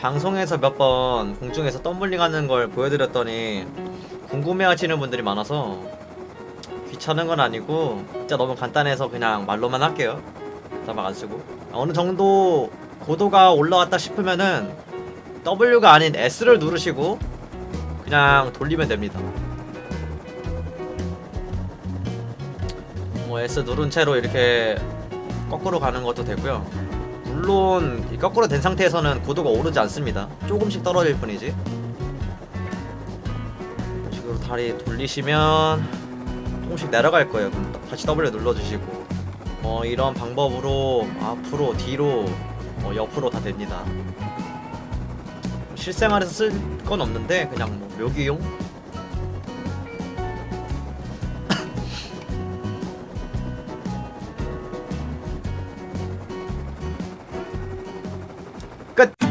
방송에서 몇 번 공중에서 덤블링 하는 걸 보여드렸더니 궁금해 하시는 분들이 많아서 귀찮은 건 아니고 진짜 너무 간단해서 그냥 말로만 할게요. 자막 안 쓰고. 어느 정도 고도가 올라왔다 싶으면은 W가 아닌 S를 누르시고 그냥 돌리면 됩니다. 뭐 S 누른 채로 이렇게 거꾸로 가는 것도 되고요 물론 이 거꾸로 된 상태에서는 고도가 오르지 않습니다. 조금씩 떨어질 뿐이지. 이런 식으로 다리 돌리시면 조금씩 내려갈 거예요. 그럼 다시 W 눌러주시고. 어 이런 방법으로 앞으로 뒤로 어, 옆으로 다 됩니다. 실생활에서 쓸 건 없는데 그냥 뭐 묘기용 끝